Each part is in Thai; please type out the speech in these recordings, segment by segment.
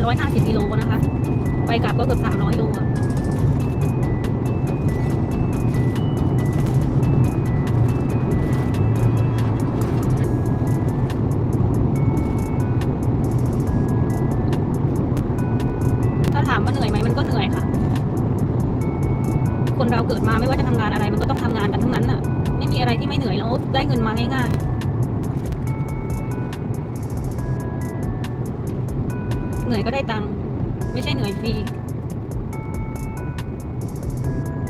ซื้อยะทางประมาณ150กิโลนะคะ ไปกลับก็เกือบ300โลอะถ้าถามว่าเหนื่อยไหมมันก็เหนื่อยค่ะคนเราเกิดมาไม่ว่าจะทำงานอะไรมันก็ต้องทำงานกันทั้งนั้นน่ะ ไม่มีอะไรที่ไม่เหนื่อยแล้วได้เงินมาง่ายๆ เหนื่อยก็ได้ตังค์ไม่ใช่เหนื่อยฟรี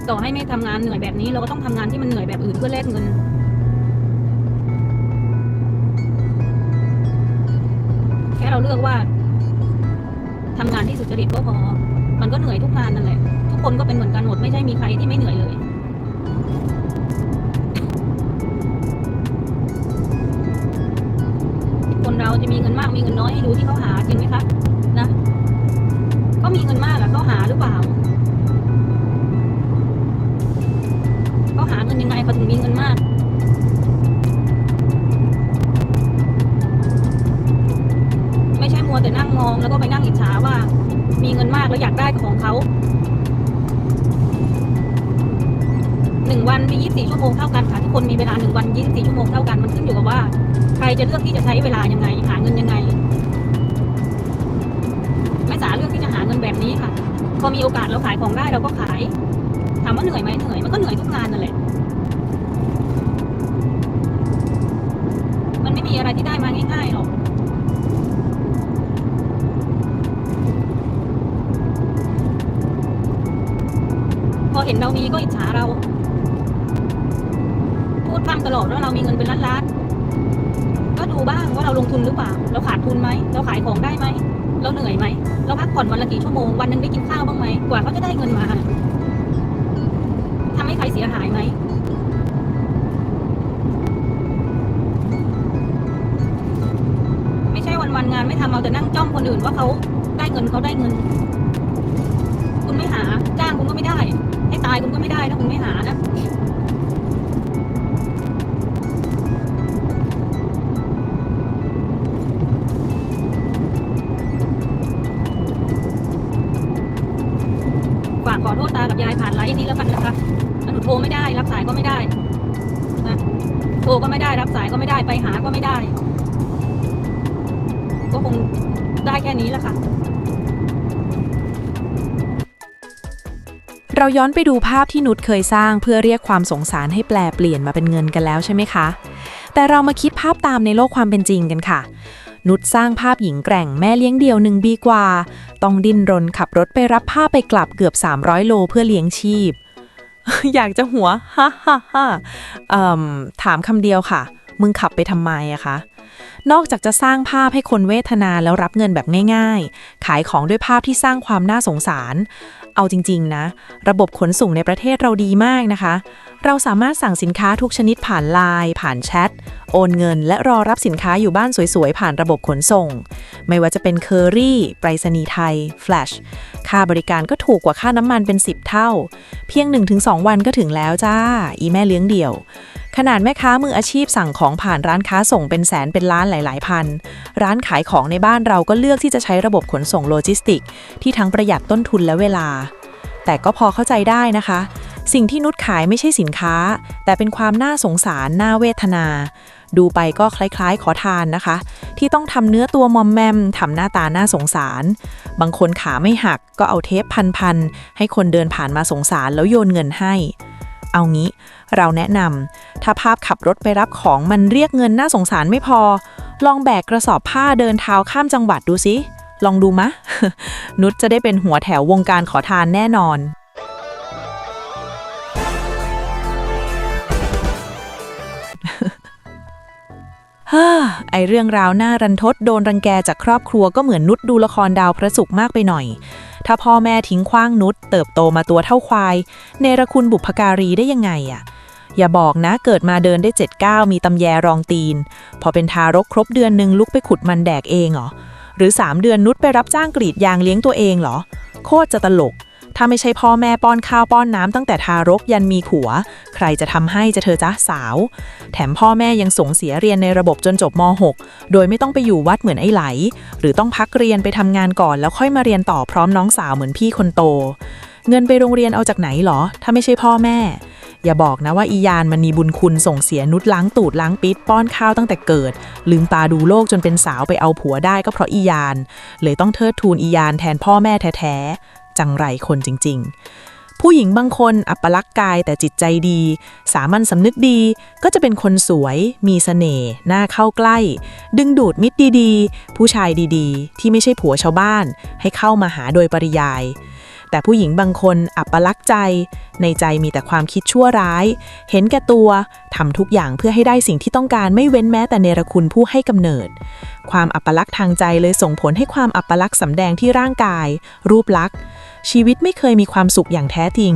ต่อให้ไม่ทำงานเหนื่อยแบบนี้ เราก็ต้องทำงานที่มันเหนื่อยแบบอื่นเพื่อแลกเงินแค่เราเลือกว่าทำงานที่สุจริตก็พอ มันก็เหนื่อยทุกงานนั่นแหละ ทุกคนก็เป็นเหมือนกันหมดไม่ใช่มีใครที่ไม่เหนื่อยเลยคนเราจะมีเงินมากมีเงินน้อยให้ดูที่เขาหาจริงไหมคะ เขามีเงินมากอะเขาหาหรือเปล่าเขาหาเงินยังไงเขาถึงมีเงินมากไม่ใช่มัวแต่นั่งมองแล้วก็ไปนั่งอิจฉาว่า มีเงินมากแล้วอยากได้ของเขาหนึ่งวันมี 24 ชั่วโมงเท่ากันค่ะทุกคนมีเวลาหนึ่งวัน 24 ชั่วโมงเท่ากันมันขึ้นอยู่กับว่า ใครจะเลือกที่จะใช้เวลายังไง หาเงินยังไง นี้ค่ะ พอมีโอกาสเราขายของได้เราก็ขาย ถามว่าเหนื่อยไหมเหนื่อย มันก็เหนื่อยทุกงานนั่นแหละ มันไม่มีอะไรที่ได้มาง่ายๆหรอกพอเห็นเรามีก็อิจฉาเรา พูดพร่ำตลอดว่าเรามีเงินเป็นล้านๆ ดูบ้างว่าเราลงทุนหรือเปล่า เราขาดทุนไหม เราขายของได้ไหม เราเหนื่อยไหม เราพักผ่อนวันละกี่ชั่วโมง วันนึงได้กินข้าวบ้างไหม กว่าเขาจะได้เงินมาทำให้ใครเสียหายไหม ไม่ใช่วันๆงานไม่ทำเอาแต่นั่งจ้องคนอื่นว่าเขาได้เงินเขาได้เงิน คุณไม่หา จ้างคุณก็ไม่ได้ ให้ตายคุณก็ไม่ได้ถ้าคุณไม่หานะากับยายผ่านไลน์นี้แล้วกันนะคะหนูโทรไม่ได้รับสายก็ไม่ได้นะโทรก็ไม่ได้รับสายก็ไม่ได้ไปหาก็ไม่ได้ ก็คงได้แค่นี้แหละค่ะเราย้อนไปดูภาพที่นุชเคยสร้างเพื่อเรียกความสงสารให้แปลเปลี่ยนมาเป็นเงินกันแล้วใช่ไหมคะ แต่เรามาคิดภาพตามในโลกความเป็นจริงกันค่ะ นุชสร้างภาพหญิงแกร่งแม่เลี้ยงเดี่ยวหนึ่งบีกว่า ต้องดิ้นรนขับรถไปรับผ้าไปกลับเกือบ 300 โลเพื่อเลี้ยงชีพ อยากจะหัวฮ่าฮ่าฮ่าถามคำเดียวค่ะ มึงขับไปทำไมอะคะ นอกจากจะสร้างภาพให้คนเวทนาแล้วรับเงินแบบง่าย ๆ ขายของด้วยภาพที่สร้างความน่าสงสาร เอาจริง ๆ นะ ระบบขนส่งในประเทศเราดีมากนะคะ เราสามารถสั่งสินค้าทุกชนิดผ่านไลน์ผ่านแชท โอนเงิน และรอรับสินค้าอยู่บ้านสวย ๆ ผ่านระบบขนส่ง ไม่ว่าจะเป็นเคอรี่ไปรษณีย์ไทย แฟลช ค่าบริการก็ถูกกว่าค่าน้ำมันเป็น 10 เท่า เพียง 1-2 วันก็ถึงแล้วจ้า อีแม่เลี้ยงเดี่ยว ขนาดแม่ค้ามืออาชีพสั่งของผ่านร้านค้าส่งเป็นแสนเป็นล้านหลาย ๆ พัน ร้านขายของในบ้านเราก็เลือกที่จะใช้ระบบขนส่งโลจิสติก ที่ทั้งประหยัดต้นทุนและเวลา แต่ก็พอเข้าใจได้นะคะ สิ่งที่นุชขายไม่ใช่สินค้า แต่เป็นความน่าสงสารน่าเวทนา ดูไปก็คล้ายๆ ขอทานนะคะ ที่ต้องทำเนื้อตัวมอมแมมทำหน้าตาน่าสงสาร บางคนขาไม่หักก็เอาเทปพันๆให้คนเดินผ่านมาสงสารแล้วโยนเงินให้ เอางี้ เราแนะนำถ้าภาพขับรถไปรับของมันเรียกเงินน่าสงสารไม่พอ ลองแบกกระสอบผ้าเดินเท้าข้ามจังหวัดดูสิลองดูมะ นุชจะได้เป็นหัวแถววงการขอทานแน่นอน ฮ้อไอเรื่องราวน่ารันทดโดนรังแกจากครอบครัวก็เหมือนนุชดูละครดาวพระศุกร์มากไปหน่อย ถ้าพ่อแม่ทิ้งขว้างนุชเติบโตมาตัวเท่าควาย เนรคุณบุพการีได้ยังไงอะอย่าบอกนะเกิดมาเดินได้เจ็ดก้าวมีตำแยรองตีน พอเป็นทารกครบเดือนหนึ่งลุกไปขุดมันแดกเองเหรอ หรือ 3 เดือนนุชไปรับจ้างกรีดยางเลี้ยงตัวเองเหรอ โคตรจะตลก ถ้าไม่ใช่พ่อแม่ป้อนข้าวป้อนน้ำตั้งแต่ทารกยันมีผัว ใครจะทำให้จะเธอจ้าสาว แถมพ่อแม่ยังส่งเสียเรียนในระบบจนจบม .6 โดยไม่ต้องไปอยู่วัดเหมือนไอ้ไหล หรือต้องพักเรียนไปทำงานก่อน แล้วค่อยมาเรียนต่อพร้อมน้องสาวเหมือนพี่คนโต เงินไปโรงเรียนเอาจากไหนหรอ ถ้าไม่ใช่พ่อแม่ อย่าบอกนะว่าอียานมันมีบุญคุณส่งเสียนุชล้างตูดล้างปิดป้อนข้าวตั้งแต่เกิด ลืมตาดูโลกจนเป็นสาวไปเอาผัวได้ก็เพราะอียาน เลยต้องเทิดทูนอียานแทนพ่อแม่แท้ๆ จังไรคนจริง ๆ ผู้หญิงบางคนอัปลักษณ์กายแต่จิตใจดี สามัญสำนึกดีก็จะเป็นคนสวย มีเสน่ห์น่าเข้าใกล้ ดึงดูดมิตรดีๆ ผู้ชายดีๆ ที่ไม่ใช่ผัวชาวบ้าน ให้เข้ามาหาโดยปริยายแต่ผู้หญิงบางคนอัปลักษ์ใจ ในใจมีแต่ความคิดชั่วร้าย เห็นแก่ตัวทำทุกอย่างเพื่อให้ได้สิ่งที่ต้องการไม่เว้นแม้แต่เนรคุณผู้ให้กำเนิด ความอัปลักษณ์ทางใจเลยส่งผลให้ความอัปลักษณ์สำแดงที่ร่างกาย รูปลักษณ์ ชีวิตไม่เคยมีความสุขอย่างแท้จริง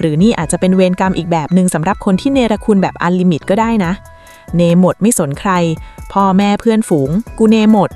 หรือนี่อาจจะเป็นเวรกรรมอีกแบบหนึ่งสำหรับคนที่เนรคุณแบบอันลิมิตก็ได้นะ เนหมดไม่สนใคร พ่อแม่เพื่อนฝูง กูเนหมด